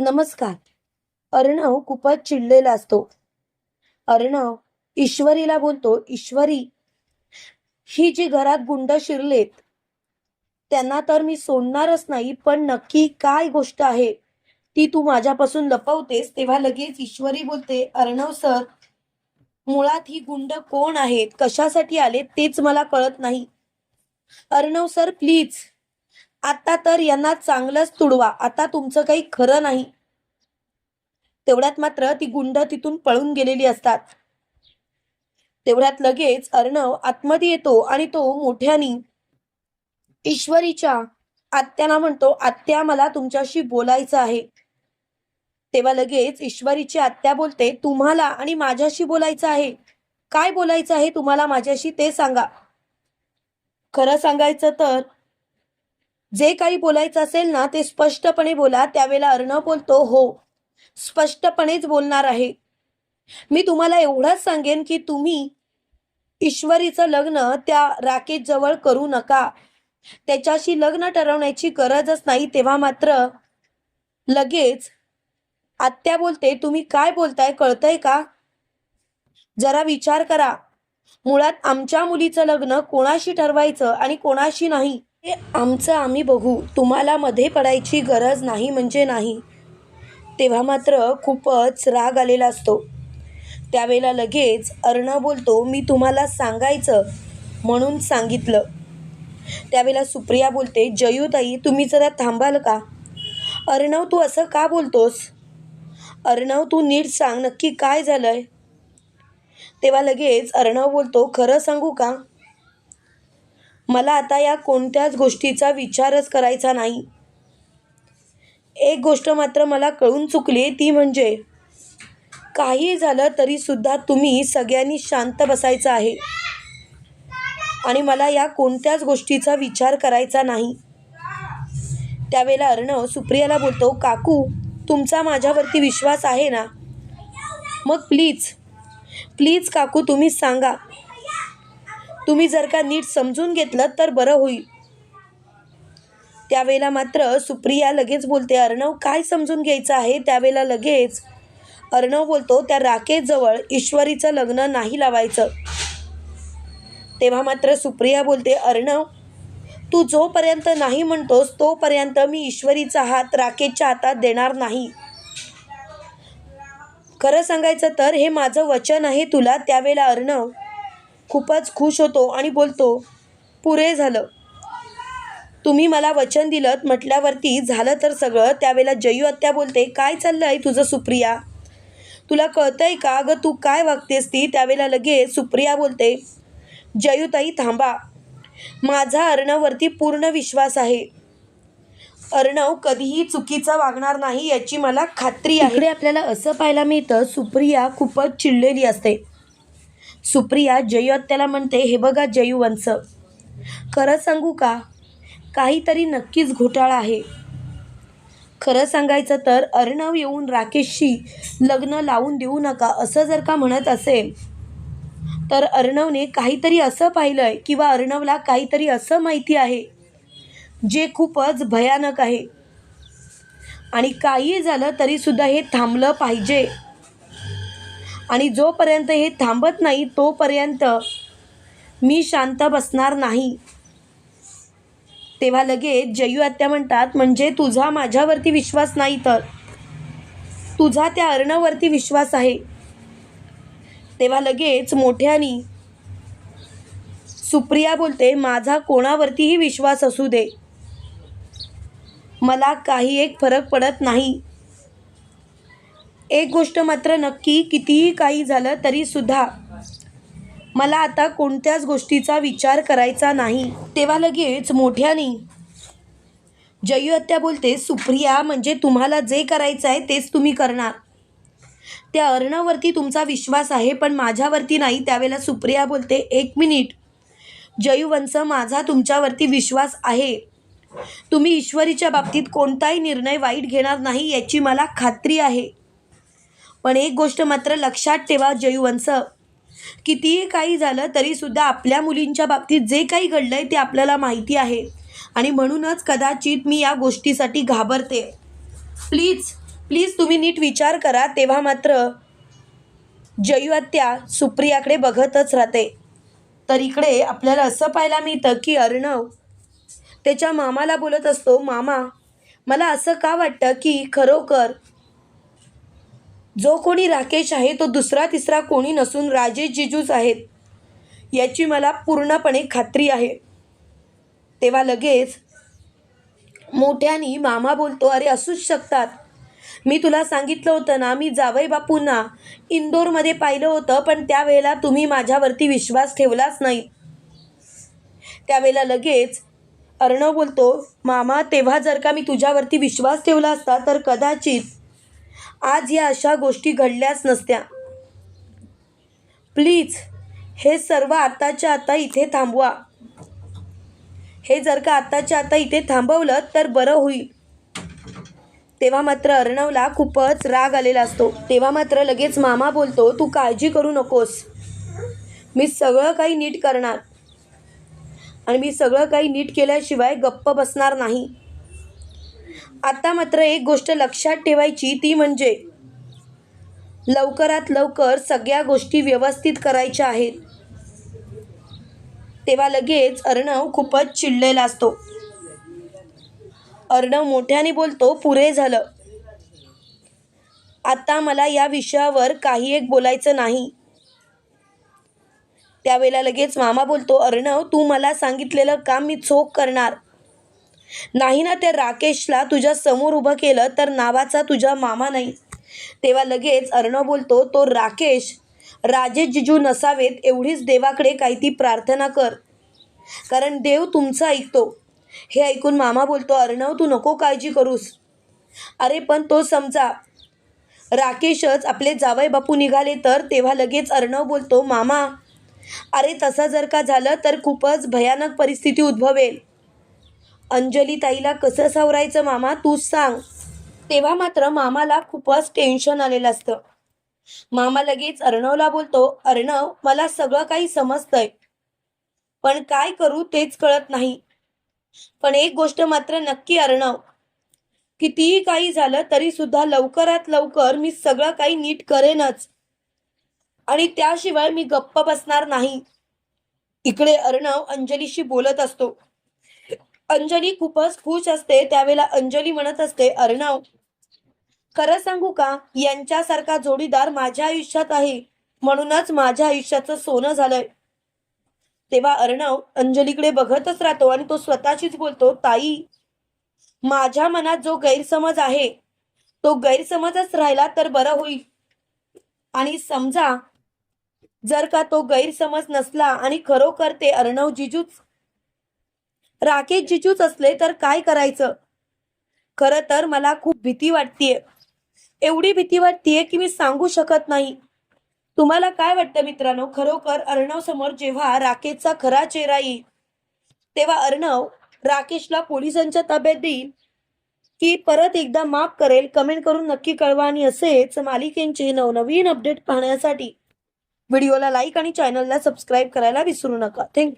नमस्कार. अर्णव खूपच चिडलेला असतो. अर्णव ईश्वरीला बोलतो ईश्वरी ही जी घरात गुंड शिरलेत त्यांना तर मी सोडणारच नाही पण नक्की काय गोष्ट आहे? ती तू माझ्यापासून लपवतेस तेव्हा लगेच ईश्वरी बोलते अर्णव सर मुळात ही गुंड कोण आहेत? कशासाठी आले तेच मला कळत नाही. अर्णव सर प्लीज आता तर यांना चांगलंच तुडवा. आता तुमचं काही खरं नाही. तेवढ्यात मात्र ती गुंड तिथून पळून गेलेली असतात. तेवढ्यात लगेच अर्णव आतमध्ये येतो आणि तो मोठ्यानी ईश्वरीच्या आत्याला म्हणतो आत्या मला तुमच्याशी बोलायचं आहे. तेव्हा लगेच ईश्वरीची आत्या बोलते तुम्हाला आणि माझ्याशी बोलायचं आहे. काय बोलायचं आहे? तुम्हाला माझ्याशी ते सांगा. खरं सांगायचं तर जे काही बोलायचं असेल ना ते स्पष्टपणे बोला. त्यावेळेला अर्णव बोलतो हो. स्पष्टपणेच बोलणार आहे. मी तुम्हाला एवढंच सांगेन की तुम्ही ईश्वरीचं लग्न त्या राकेश जवळ करू नका. त्याच्याशी लग्न ठरवण्याची गरजच नाही. तेव्हा मात्र लगेच आत्या बोलते तुम्ही काय बोलताय कळतंय का? जरा विचार करा. मुळात आमच्या मुलीचं लग्न कोणाशी ठरवायचं आणि कोणाशी नाही? हे आमचं आम्ही बघू. तुम्हाला मध्ये पडायची गरज नाही म्हणजे नाही. तेव्हा मात्र खूपच राग आलेला असतो. त्यावेळेला लगेच अर्णव बोलतो मी तुम्हाला सांगायचं म्हणून सांगितलं. त्यावेळेला सुप्रिया बोलते जयूताई तुम्ही जरा थांबाल का? अर्णव तू असं का बोलतोस? अर्णव तू नीट सांग नक्की काय झालं आहे तेव्हा लगेच अर्णव बोलतो खरं सांगू का? मला आता या कोणत्याच गोष्टीचा विचारच करायचा नाही. एक गोष्ट मात्र मला कळून चुकली ती म्हणजे काही झालं तरीसुद्धा तुम्ही सगळ्यांनी शांत बसायचं आहे. आणि मला या कोणत्याच गोष्टीचा विचार करायचा नाही. त्यावेळेला अर्णव सुप्रियाला बोलतो काकू तुमचा माझ्यावरती विश्वास आहे ना? मग प्लीज प्लीज काकू तुम्ही सांगा. तुम्ही जर का नीट समजून घेतलं तर बरं होईल. त्यावेळेला मात्र सुप्रिया लगेच बोलते अर्णव काय समजून घ्यायचं आहे? त्यावेळेला लगेच अर्णव बोलतो त्या राकेशजवळ ईश्वरीचं लग्न नाही लावायचं. तेव्हा मात्र सुप्रिया बोलते अर्णव तू जोपर्यंत नाही म्हणतोस तोपर्यंत मी ईश्वरीचा हात राकेशच्या हातात देणार नाही. खरं सांगायचं तर हे माझं वचन आहे तुला. त्यावेळेला अर्णव खूपच खुश होतो आणि बोलतो पुरे झालं. तुम्ही मला वचन दिलं म्हटल्यावरती झालं तर सगळं. त्यावेळेला जयू आत्या बोलते काय चाललं आहे तुझं सुप्रिया? तुला कळतंय का अगं तू काय वागतेस ती? त्यावेळेला लगेच सुप्रिया बोलते जयूताई थांबा. माझा अर्णववरती पूर्ण विश्वास आहे. अर्णव कधीही चुकीचा वागणार नाही याची मला खात्री आहे. आपल्याला असं पाहायला मिळतं सुप्रिया खूपच चिडलेली असते. सुप्रिया जयू आत्याला म्हणते हे बघा जयूवंश खरं सांगू का? काहीतरी नक्कीच घोटाळा आहे. खरं सांगायचं तर अर्णव येऊन राकेशशी लग्न लावून देऊ नका असं जर का म्हणत असेल तर अर्णवने काहीतरी असं पाहिलंय किंवा अर्णवला काहीतरी असं माहिती आहे जे खूपच भयानक आहे. आणि काही झालं तरीसुद्धा हे थांबलं पाहिजे. आणि जोपर्यंत हे थांबत नाही तोपर्यंत मी शांत बसणार नाही. तेव्हा लगेच जयू आत्या म्हणतात म्हणजे तुझा माझ्यावरती विश्वास नाही तर? तुझा त्या अर्णवरती विश्वास आहे. तेव्हा लगेच मोठ्यानी सुप्रिया बोलते माझा कोणावरतीही विश्वास असू दे. मला काही एक फरक पडत नाही. एक गोष्ट मात्र नक्की कितीही काही झालं तरी सुद्धा मला आता कोणत्याच गोष्टीचा विचार करायचा नाही. तेव्हा लगेच मोठ्याने जयू हत्या बोलते सुप्रिया म्हणजे तुम्हाला जे करायचं आहे तेच तुम्ही करणार. त्या अर्णवरती तुमचा विश्वास आहे पण माझ्यावरती नाही. त्यावेळेला सुप्रिया बोलते एक मिनिट. जयुवंश माझा तुमच्यावरती विश्वास आहे. तुम्ही ईश्वरीच्या बाबतीत कोणताही निर्णय वाईट घेणार नाही याची मला खात्री आहे. पण एक गोष्ट मात्र लक्षात ठेवा जयवंश कितीही काही झालं तरीसुद्धा आपल्या मुलींच्या बाबतीत जे काही घडलं आहे ते आपल्याला माहिती आहे. आणि म्हणूनच कदाचित मी या गोष्टीसाठी घाबरते. प्लीज प्लीज तुम्ही नीट विचार करा तेव्हा मात्र जयवत्या सुप्रियाकडे बघतच राहते. तर इकडे आपल्याला असं पाहायला मिळतं की अर्णव त्याच्या मामाला बोलत असतो मामा मला असं का वाटतं की खरोखर जो कोणी राकेश आहे तो दुसरा तिसरा कोणी नसून राजेश जिजूच आहेत. याची मला पूर्णपणे खात्री आहे. तेव्हा लगेच मोठ्यानी मामा बोलतो अरे असूच शकतात. मी तुला सांगितलं होतं ना मी जावई बापूंना इंदोरमध्ये पाहिलं होतं पण त्यावेळेला तुम्ही माझ्यावरती विश्वास ठेवलाच नाही. त्यावेळेला लगेच अर्णव बोलतो मामा तेव्हा जर का मी तुझ्यावरती विश्वास ठेवला असता तर कदाचित आज या अशा गोष्टी घडल्याच नसत्या. प्लीज हे सर्व आताच्या आता इथे थांबवा. हे जर का आताच्या आता इथे थांबवलं तर बरं होईल. तेव्हा मात्र अर्णवला खूपच राग आलेला असतो. तेव्हा मात्र लगेच मामा बोलतो तू काळजी करू नकोस. मी सगळं काही नीट करणार. आणि मी सगळं काही नीट केल्याशिवाय गप्प बसणार नाही. आता मात्र एक गोष्ट लक्षात ठेवायची ती म्हणजे लवकरात लवकर सगळ्या गोष्टी व्यवस्थित करायच्या आहेत. तेव्हा लगेच अर्णव खूपच चिडलेला असतो. अर्णव मोठ्याने बोलतो पुरे झालं. आता मला या विषयावर काही एक बोलायचं नाही. त्यावेळेला लगेच मामा बोलतो अर्णव तू मला सांगितलेलं काम मी चोख करणार. नाही ना त्या राकेशला तुझ्या समोर उभं केलं तर नावाचा तुझा मामा नाही. तेव्हा लगेच अर्णव बोलतो तो राकेश राजेश जिजू नसावेत एवढीच देवाकडे काही ती प्रार्थना कर. कारण देव तुमचं ऐकतो. हे ऐकून मामा बोलतो अर्णव तू नको काळजी करूस. अरे पण तो समजा राकेशच आपले जावई बापू निघाले तर? तेव्हा लगेच अर्णव बोलतो मामा अरे तसं जर का झालं तर खूपच भयानक परिस्थिती उद्भवेल. अंजली ताईला कसं सावरायचं मामा? तूच सांग. तेव्हा मात्र मामाला खूपच टेन्शन आलेलं असतं. मामा लगेच अर्णवला बोलतो अर्णव मला सगळं काही समजतंय. पण काय करू तेच कळत नाही. पण एक गोष्ट मात्र नक्की अर्णव कितीही काही झालं तरी सुद्धा लवकरात लवकर मी सगळं काही नीट करेनच. आणि त्याशिवाय मी गप्प बसणार नाही. इकडे अर्णव अंजलीशी बोलत असतो. अंजली खूपच खुश असते. त्यावेळेला अंजली म्हणत असते अर्णव खरं सांगू का? यांच्यासारखा जोडीदार माझ्या आयुष्यात आहे. म्हणूनच माझ्या आयुष्याचं सोनं झालंय. तेव्हा अर्णव अंजलीकडे बघतच राहतो आणि तो स्वतःशीच बोलतो ताई माझ्या मनात जो गैरसमज आहे तो गैरसमजच राहिला तर बरं होईल. आणि समजा जर का तो गैरसमज नसला आणि खरोखर ते अर्णव जिजूच राकेश जिजूच असले तर काय करायचं? खरं तर मला खूप भीती वाटतेय. एवढी भीती वाटतेय की मी सांगू शकत नाही. तुम्हाला काय वाटतं मित्रांनो? खरोखर अर्णव समोर जेव्हा राकेशचा खरा चेहरा येईल तेव्हा अर्णव राकेशला पोलिसांच्या ताब्यात देईल की परत एकदा माफ करेल कमेंट करून नक्की कळवा आणि असेच मालिकेंचे नवनवीन अपडेट पाहण्यासाठी. व्हिडिओला लाईक आणि चॅनलला सबस्क्राईब करायला विसरू नका. थँक्यू.